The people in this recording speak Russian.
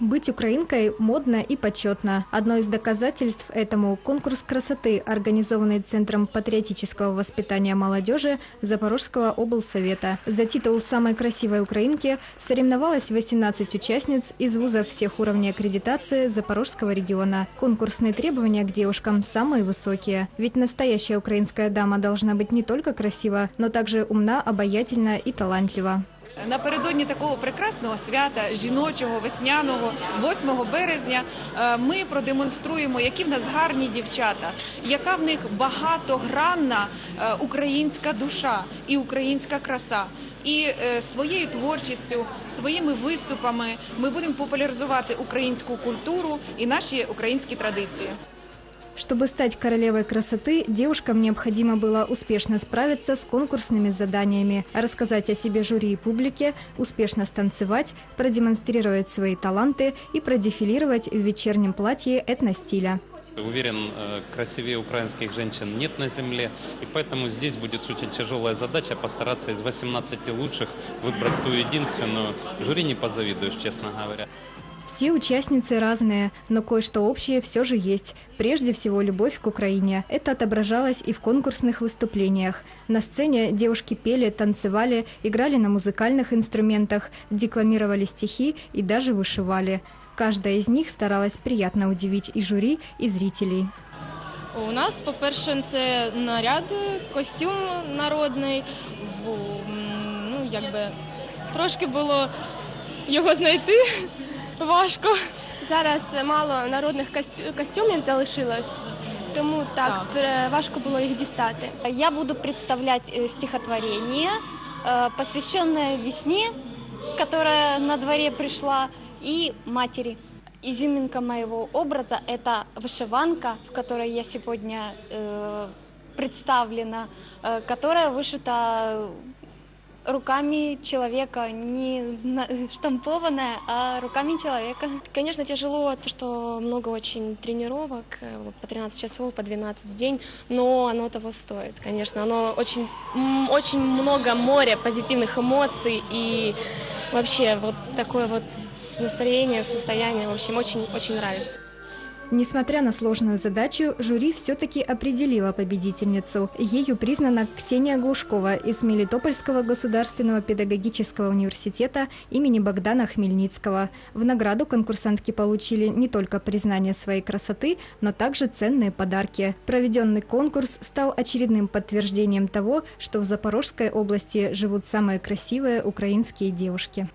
Быть украинкой модно и почетно. Одно из доказательств этому – конкурс красоты, организованный Центром патриотического воспитания молодежи Запорожского облсовета. За титул самой красивой украинки соревновалось 18 участниц из вузов всех уровней аккредитации Запорожского региона. Конкурсные требования к девушкам самые высокие. Ведь настоящая украинская дама должна быть не только красива, но также умна, обаятельна и талантлива. Напередодні такого прекрасного свята жіночого весняного 8 березня е, ми продемонструємо, які в нас гарні дівчата, яка в них багатогранна е, українська душа і українська краса. І е, своєю творчістю, своїми виступами ми будемо популяризувати українську культуру і наші українські традиції. Чтобы стать королевой красоты, девушкам необходимо было успешно справиться с конкурсными заданиями, рассказать о себе жюри и публике, успешно станцевать, продемонстрировать свои таланты и продефилировать в вечернем платье этностиля. Уверен, э, красивее украинских женщин нет на земле, и поэтому здесь будет очень тяжелая задача постараться из 18 лучших выбрать ту единственную. Жюри не позавидуешь, честно говоря. Все участницы разные, но кое-что общее все же есть. Прежде всего, любовь к Украине. Это отображалось и в конкурсных выступлениях. На сцене девушки пели, танцевали, играли на музыкальных инструментах, декламировали стихи и даже вышивали. Каждая из них старалась приятно удивить и жюри, и зрителей. У нас, по-перше, це наряд, костюм м, ну, якби трошки було його знайти важко. Зараз мало народних костю- костюмів залишилось, тому так, Так. тре- важко було їх дістати. Я буду представлять э, стихотворение, э, посвященное весне, которая на дворе пришла, и матери. Изюминка моего образа – это вышиванка, в которой я сегодня э, представлена, э, которая вышита руками человека, не на- штампованная, а руками человека. Конечно, тяжело, то, что много очень тренировок, э, по 13 часов, по 12 в день, но оно того стоит, конечно. Оно очень, очень много моря позитивных эмоций и вообще вот такое вот настроение, состояние, в общем, очень-очень нравится. Несмотря на сложную задачу, жюри все-таки определило победительницу. Ею признана Ксения Глушкова из Мелитопольского государственного педагогического университета имени Богдана Хмельницкого. В награду конкурсантки получили не только признание своей красоты, но также ценные подарки. Проведенный конкурс стал очередным подтверждением того, что в Запорожской области живут самые красивые украинские девушки.